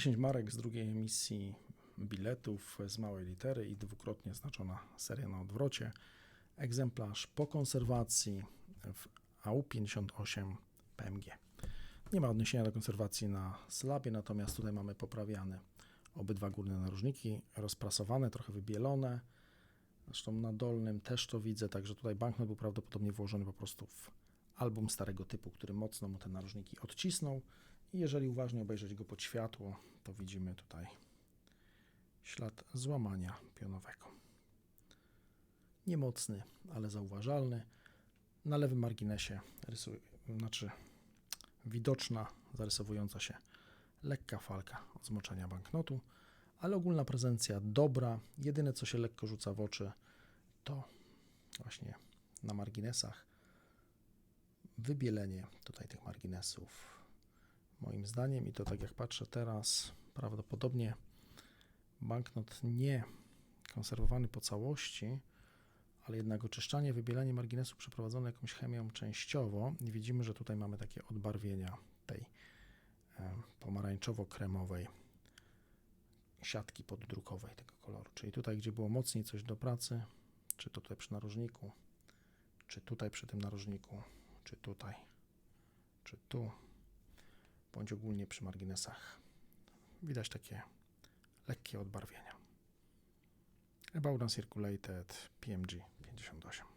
10 marek z drugiej emisji biletów z małej litery i dwukrotnie znaczona seria na odwrocie. Egzemplarz po konserwacji w AU58 PMG. Nie ma odniesienia do konserwacji na slabie, natomiast tutaj mamy poprawiane obydwa górne narożniki, rozprasowane, trochę wybielone. Zresztą na dolnym też to widzę, także tutaj banknot był prawdopodobnie włożony po prostu w album starego typu, który mocno mu te narożniki odcisnął. I jeżeli uważnie obejrzeć go pod światło, to widzimy tutaj ślad złamania pionowego. Niemocny, ale zauważalny. Na lewym marginesie znaczy widoczna, zarysowująca się lekka falka od zmoczenia banknotu, ale ogólna prezencja dobra. Jedyne, co się lekko rzuca w oczy, to właśnie na marginesach wybielenie tutaj tych marginesów. Moim zdaniem, i to tak jak patrzę teraz, prawdopodobnie banknot nie konserwowany po całości, ale jednak oczyszczanie, wybielanie marginesu przeprowadzone jakąś chemią częściowo i widzimy, że tutaj mamy takie odbarwienia tej e, pomarańczowo-kremowej siatki poddrukowej tego koloru. Czyli tutaj, gdzie było mocniej coś do pracy, czy to tutaj przy narożniku, czy tutaj przy tym narożniku, czy tutaj, czy tu, bądź ogólnie przy marginesach, widać takie lekkie odbarwienia. About Uncirculated PMG 58.